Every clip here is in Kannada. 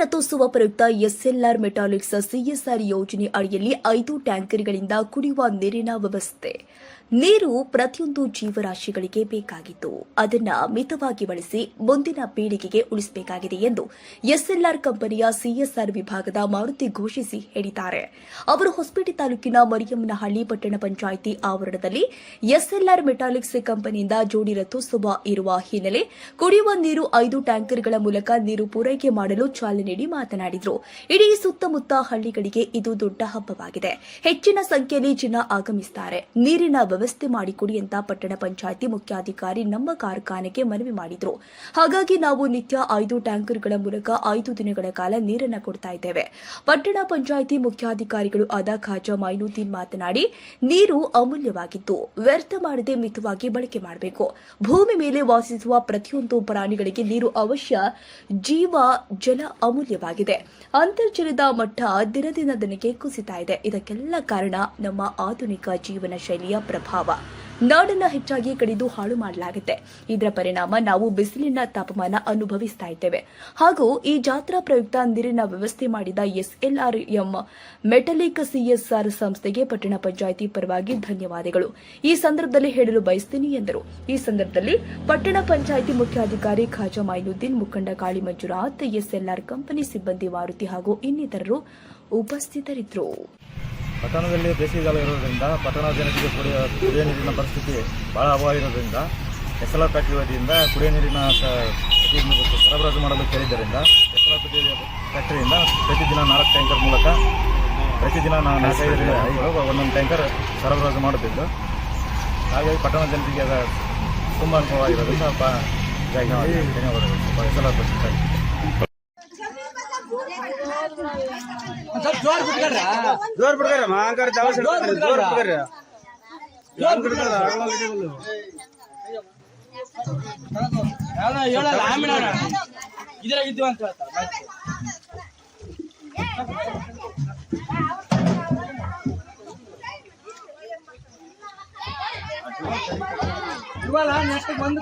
ರಥೋತ್ಸವ ಪ್ರಯುಕ್ತ ಎಸ್ಎಲ್ಆರ್ ಮೆಟಾಲಿಕ್ಸ್ ಸಿಎಸ್ಆರ್ ಯೋಜನೆ ಅಡಿಯಲ್ಲಿ ಐದು ಟ್ಯಾಂಕರ್ಗಳಿಂದ ಕುಡಿಯುವ ನೀರಿನ ವ್ಯವಸ್ಥೆ. ನೀರು ಪ್ರತಿಯೊಂದು ಜೀವರಾಶಿಗಳಿಗೆ ಬೇಕಾಗಿತ್ತು ಅದನ್ನ ಮಿತವಾಗಿ ಬಳಸಿ ಮುಂದಿನ ಪೀಳಿಗೆಗೆ ಉಳಿಸಬೇಕಾಗಿದೆ ಎಂದು ಎಸ್ಎಲ್ಆರ್ ಕಂಪನಿಯ ಸಿಎಸ್ಆರ್ ವಿಭಾಗದ ಮಾರುತಿ ಘೋಷಿಸಿ ಹೇಳಿದ್ದಾರೆ. ಅವರು ಹೊಸಪೇಟೆ ತಾಲೂಕಿನ ಮರಿಯಮ್ಮನಹಳ್ಳಿ ಪಟ್ಟಣ ಪಂಚಾಯಿತಿ ಆವರಣದಲ್ಲಿ ಎಸ್ಎಲ್ಆರ್ ಮೆಟಾಲಿಕ್ಸ್ ಕಂಪನಿಯಿಂದ ಜೋಡಿ ರಥೋತ್ಸವ ಇರುವ ಹಿನ್ನೆಲೆ ಕುಡಿಯುವ ನೀರು ಐದು ಟ್ಯಾಂಕರ್ಗಳ ಮೂಲಕ ನೀರು ಪೂರೈಕೆ ಮಾಡಲು ಚಾಲನೆ ನೀಡಿ ಮಾತನಾಡಿದರು. ಇಡೀ ಸುತ್ತಮುತ್ತ ಹಳ್ಳಿಗಳಿಗೆ ಇದು ದೊಡ್ಡ ಹಬ್ಬವಾಗಿದೆ. ಹೆಚ್ಚಿನ ಸಂಖ್ಯೆಯಲ್ಲಿ ಜನ ಆಗಮಿಸುತ್ತಾರೆ ನೀರಿನ ವ್ಯವಸ್ಥೆ ಮಾಡಿಕೊಡಿ ಅಂತ ಪಟ್ಟಣ ಪಂಚಾಯಿತಿ ಮುಖ್ಯಾಧಿಕಾರಿ ನಮ್ಮ ಕಾರ್ಖಾನೆಗೆ ಮನವಿ ಮಾಡಿದ್ರು. ಹಾಗಾಗಿ ನಾವು ನಿತ್ಯ ಐದು ಟ್ಯಾಂಕರ್ಗಳ ಮೂಲಕ ಐದು ದಿನಗಳ ಕಾಲ ನೀರನ್ನು ಕೊಡ್ತಾ ಇದ್ದೇವೆ. ಪಟ್ಟಣ ಪಂಚಾಯಿತಿ ಮುಖ್ಯಾಧಿಕಾರಿಗಳು ಆದ ಖಾಜಾ ಮೈನುದ್ದೀನ್ ಮಾತನಾಡಿ, ನೀರು ಅಮೂಲ್ಯವಾಗಿದ್ದು ವ್ಯರ್ಥ ಮಾಡದೆ ಮಿತವಾಗಿ ಬಳಕೆ ಮಾಡಬೇಕು. ಭೂಮಿ ಮೇಲೆ ವಾಸಿಸುವ ಪ್ರತಿಯೊಂದು ಪ್ರಾಣಿಗಳಿಗೆ ನೀರು ಅವಶ್ಯ. ಜೀವ, ಜಲ ಅಮೂಲ್ಯವಾಗಿದೆ. ಅಂತರ್ಜಲದ ಮಟ್ಟ ದಿನದಿಂದ ದಿನಕ್ಕೆ ಕುಸಿತಾ ಇದೆ. ಇದಕ್ಕೆಲ್ಲ ಕಾರಣ ನಮ್ಮ ಆಧುನಿಕ ಜೀವನ ಶೈಲಿಯ ಪ್ರಭಾವ. ನಾಡನ್ನ ಹೆಚ್ಚಾಗಿ ಕಡಿದು ಹಾಳು ಮಾಡಲಾಗುತ್ತೆ. ಇದರ ಪರಿಣಾಮ ನಾವು ಬಿಸಿಲಿನ ತಾಪಮಾನ ಅನುಭವಿಸ್ತಾ ಇದ್ದೇವೆ. ಹಾಗೂ ಈ ಜಾತ್ರಾ ಪ್ರಯುಕ್ತ ನೀರಿನ ವ್ಯವಸ್ಥೆ ಮಾಡಿದ ಎಸ್ಎಲ್ಆರ್ಎಂ, ಮೆಟಲಿಕ್ ಸಿಎಸ್ಆರ್ ಸಂಸ್ಥೆಗೆ ಪಟ್ಟಣ ಪಂಚಾಯಿತಿ ಪರವಾಗಿ ಧನ್ಯವಾದಗಳು. ಈ ಸಂದರ್ಭದಲ್ಲಿ ಹೇಳಲು ಬಯಸ್ತೀನಿ ಎಂದರು. ಈ ಸಂದರ್ಭದಲ್ಲಿ ಪಟ್ಟಣ ಪಂಚಾಯಿತಿ ಮುಖ್ಯಾಧಿಕಾರಿ ಖಾಜಾ ಮೈನುದ್ದೀನ್, ಮುಖಂಡ ಕಾಳಿ ಮಂಜುನಾಥ್, ಎಸ್ಎಲ್ಆರ್ ಕಂಪನಿ ಸಿಬ್ಬಂದಿ ಮಾರುತಿ ಹಾಗೂ ಇನ್ನಿತರರು ಉಪಸ್ಥಿತರಿದ್ದರು. ಪಟ್ಟಣದಲ್ಲಿ ಬೇಸಿಗೆಗಾಲ ಇರೋದ್ರಿಂದ ಪಟ್ಟಣ ಜನತೆಗೆ ಕುಡಿಯ ಕುಡಿಯೋ ನೀರಿನ ಪರಿಸ್ಥಿತಿ ಭಾಳ ಅಭಾವ ಇರೋದ್ರಿಂದ ಎಸ್ ಎಲ್ ಆರ್ ಫ್ಯಾಕ್ಟ್ರಿ ವತಿಯಿಂದ ಕುಡಿಯೋ ನೀರಿನ ಸರಬರಾಜು ಮಾಡಲು ಕೇಳಿದ್ದರಿಂದ ಎಸ್ ಎಲ್ ಆರ್ ಫ್ಯಾಕ್ಟ್ರಿಯಿಂದ ಪ್ರತಿದಿನ ನಾಲ್ಕು ಟ್ಯಾಂಕರ್ ಮೂಲಕ ಪ್ರತಿದಿನ ನಾವು ನಾಲ್ಕೈದು ಒಂದೊಂದು ಟ್ಯಾಂಕರ್ ಸರಬರಾಜು ಮಾಡುತ್ತಿದ್ದು. ಹಾಗಾಗಿ ಪಟ್ಟಣ ಜನತೆಗೆ ಅದು ತುಂಬ ಅನುಭವ ಆಗಿರೋದ್ರಿಂದ ಧನ್ಯವಾದಗಳು. S L R factory. ಜೋರ್ ಬಿಡ್ತಾರ ಮಾಂಕರ್ ಚಾವ ಜೋರ್ ಬಿಡ್ತಾರ ಜೋರ್ ಬಿಡ್ತಾರ ಹೇಳಲ್ಲ ಆಮೇಲೆ ಇದ್ರಾಗ ಇದ್ದೀವಿ ಅಂತ ಹೇಳ್ತಾರೆ ಇವಾಗ ನೆಕ್ಸ್ಟ್ ಬಂದು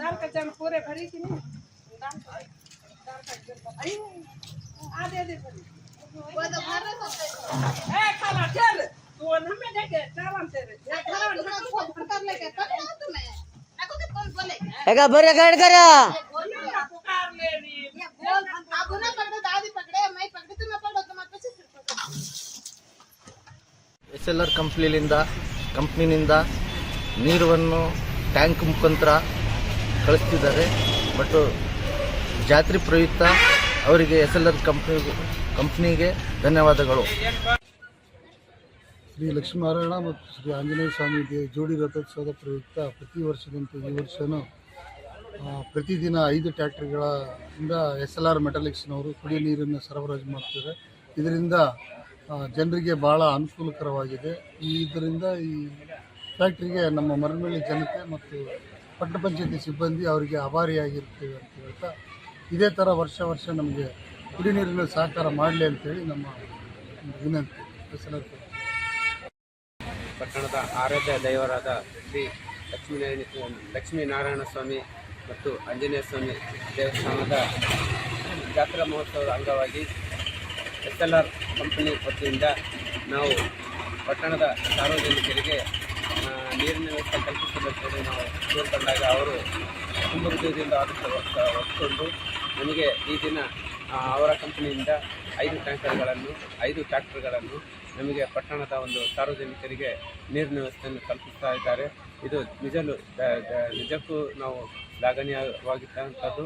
ನಾಲ್ಕು ಜನ ಪೂರೆ ಭರೀತೀನಿ ಅದೇ ಅದೇ ಬರೀ ಏ ಖಾಲ ಚಲ್ तू हमें देखे चार अंतर या खरा ಯಾಕ ಬರ್ರಿ ಗಾಡಿ ಕರ पुकार ले नी ಎಸ್ ಎಲ್ ಆರ್ ಕಂಪ್ನಿಲಿಂದ ಕಂಪ್ನಿನಿಂದ ನೀರನ್ನು ಟ್ಯಾಂಕ್ ಮುಖಾಂತರ ಕಳಿಸ್ತಿದ್ದಾರೆ. ಬಟ್ ಜಾತ್ರೆ ಪ್ರಯುಕ್ತ ಅವರಿಗೆ ಎಸ್ ಎಲ್ ಆರ್ ಕಂಪ್ನಿ ಕಂಪ್ನಿಗೆ ಧನ್ಯವಾದಗಳು. ಶ್ರೀ ಲಕ್ಷ್ಮೀನಾರಾಯಣ ಮತ್ತು ಶ್ರೀ ಆಂಜನೇಯ ಸ್ವಾಮಿ ಜೋಡಿ ರಥೋತ್ಸವದ ಪ್ರಯುಕ್ತ ಪ್ರತಿ ವರ್ಷದಂತೆ ಈ ವರ್ಷವೂ ಆ, ಪ್ರತಿದಿನ ಐದು ಟ್ಯಾಕ್ಟ್ರಿಗಳಿಂದ ಎಸ್ ಎಲ್ ಆರ್ ಮೆಟಾಲಿಕ್ಸ್ನವರು ಕುಡಿಯ ನೀರನ್ನು ಸರಬರಾಜು ಮಾಡ್ತಾರೆ ಇದರಿಂದ ಜನರಿಗೆ ಭಾಳ ಅನುಕೂಲಕರವಾಗಿದೆ. ಇದರಿಂದ ಈ ಫ್ಯಾಕ್ಟ್ರಿಗೆ ನಮ್ಮ ಮರಮಳ್ಳಿ ಜನತೆ ಮತ್ತು ಪಟ್ಟಣ ಪಂಚಾಯತಿ ಸಿಬ್ಬಂದಿ ಅವರಿಗೆ ಆಭಾರಿಯಾಗಿರ್ತೀವಿ ಅಂತ ಹೇಳ್ತಾ, ಇದೇ ಥರ ವರ್ಷ ವರ್ಷ ನಮಗೆ ಕುಡಿ ನೀರಿನ ಸಹಕಾರ ಮಾಡಲಿ ಅಂತೇಳಿ ನಮ್ಮ ವಿನಂತಿ. ಪಟ್ಟಣದ ಆರಾಧ್ಯ ದೈವರಾದ ಶ್ರೀ ಲಕ್ಷ್ಮೀನಾರಾಯಣ ಲಕ್ಷ್ಮೀನಾರಾಯಣ ಸ್ವಾಮಿ ಮತ್ತು ಆಂಜನೇಯ ಸ್ವಾಮಿ ದೇವಸ್ಥಾನದ ಜಾತ್ರಾ ಮಹೋತ್ಸವದ ಅಂಗವಾಗಿ ಎಸ್ ಎಲ್ ಆರ್ ಕಂಪನಿ ವತಿಯಿಂದ ನಾವು ಪಟ್ಟಣದ ಸಾರ್ವಜನಿಕರಿಗೆ ನೀರಿನ ವ್ಯವಸ್ಥೆ ಕಲ್ಪಿಸಬೇಕೆಂದು ನಾವು ಕೋರ್ಕೊಂಡಾಗ ಅವರು ತುಂಬ ಹೃದಯದಿಂದ ಆದಷ್ಟು ಒಪ್ಪಿಕೊಂಡು ನಮಗೆ ಈ ದಿನ ಅವರ ಕಂಪನಿಯಿಂದ ಐದು ಟ್ಯಾಂಕರ್ಗಳನ್ನು, ಐದು ಟ್ರ್ಯಾಕ್ಟರ್ಗಳನ್ನು ನಮಗೆ ಪಟ್ಟಣದ ಒಂದು ಸಾರ್ವಜನಿಕರಿಗೆ ನೀರಿನ ವ್ಯವಸ್ಥೆಯನ್ನು ಕಲ್ಪಿಸ್ತಾ ಇದ್ದಾರೆ. ಇದು ನಿಜಲು ನಿಜಕ್ಕೂ ನಾವು ಶ್ಲಾಘನೀಯವಾಗಿದ್ದಂಥದ್ದು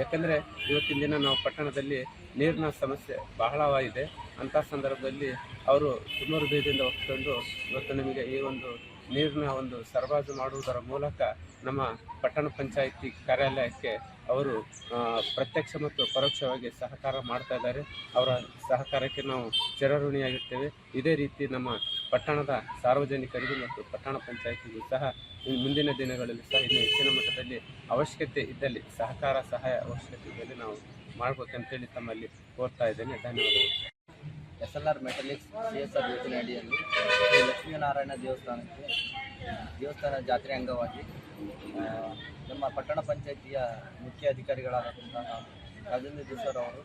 ಯಾಕಂದರೆ ಇವತ್ತಿನ ದಿನ ನಾವು ಪಟ್ಟಣದಲ್ಲಿ ನೀರಿನ ಸಮಸ್ಯೆ ಬಹಳವಾಗಿದೆ. ಅಂಥ ಸಂದರ್ಭದಲ್ಲಿ ಅವರು ತುಂಬ ಹೃದಯದಿಂದ ಒಪ್ಪಿಕೊಂಡು ಇವತ್ತು ನಮಗೆ ಈ ಒಂದು ನೀರಿನ ಒಂದು ಸರಬರಾಜು ಮಾಡುವುದರ ಮೂಲಕ ನಮ್ಮ ಪಟ್ಟಣ ಪಂಚಾಯಿತಿ ಕಾರ್ಯಾಲಯಕ್ಕೆ ಅವರು ಪ್ರತ್ಯಕ್ಷ ಮತ್ತು ಪರೋಕ್ಷವಾಗಿ ಸಹಕಾರ ಮಾಡ್ತಾ ಅವರ ಸಹಕಾರಕ್ಕೆ ನಾವು ಚಿರಋಣಿಯಾಗಿರ್ತೇವೆ ಇದೇ ರೀತಿ ನಮ್ಮ ಪಟ್ಟಣದ ಸಾರ್ವಜನಿಕರಿಗೂ ಮತ್ತು ಪಟ್ಟಣ ಪಂಚಾಯಿತಿಗೂ ಸಹ ಮುಂದಿನ ದಿನಗಳಲ್ಲಿ ಸಹ ಇನ್ನು ಹೆಚ್ಚಿನ ಮಟ್ಟದಲ್ಲಿ ಅವಶ್ಯಕತೆ ಇದ್ದಲ್ಲಿ, ಸಹಕಾರ, ಸಹಾಯ ಅವಶ್ಯಕತೆ ಇದ್ದಲ್ಲಿ ನಾವು ಮಾಡ್ಬೇಕಂತೇಳಿ ತಮ್ಮಲ್ಲಿ ಕೋರ್ತಾ ಇದ್ದೇನೆ. ಧನ್ಯವಾದಗಳು. S L R metallics C S R ಯೋಜನೆ ಅಡಿಯಲ್ಲಿ ಶ್ರೀ ಲಕ್ಷ್ಮೀನಾರಾಯಣ ದೇವಸ್ಥಾನಕ್ಕೆ, ದೇವಸ್ಥಾನ ಜಾತ್ರೆ ಅಂಗವಾಗಿ ನಮ್ಮ ಪಟ್ಟಣ ಪಂಚಾಯಿತಿಯ ಮುಖ್ಯ ಅಧಿಕಾರಿಗಳಾದಂತಹ ರಾಜೇಂದ್ರ ಸರ್ ಅವರು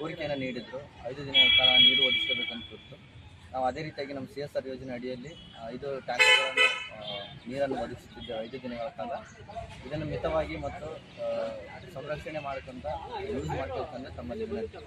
ಕೋರಿಕೆಯನ್ನು ನೀಡಿದರು. ಐದು ದಿನಗಳ ಕಾಲ ನೀರು ಒದಗಿಸಬೇಕಂತ ಕುರಿತು ನಾವು ಅದೇ ರೀತಿಯಾಗಿ ನಮ್ಮ ಸಿ ಎಸ್ ಆರ್ ಯೋಜನೆ ಅಡಿಯಲ್ಲಿ ಐದು ಟ್ಯಾಂಕರ್ಗಳನ್ನು ನೀರನ್ನು ಒದಗಿಸುತ್ತಿದ್ದೇವೆ ಐದು ದಿನಗಳ ಕಾಲ. ಇದನ್ನು ಮಿತವಾಗಿ ಮತ್ತು ಸಂರಕ್ಷಣೆ ಮಾಡ್ಕೊಂತ ಯೂಸ್ ಮಾಡ್ಬೇಕಂದ್ರೆ ತಮ್ಮಲ್ಲಿ ವಿನಂತಿ.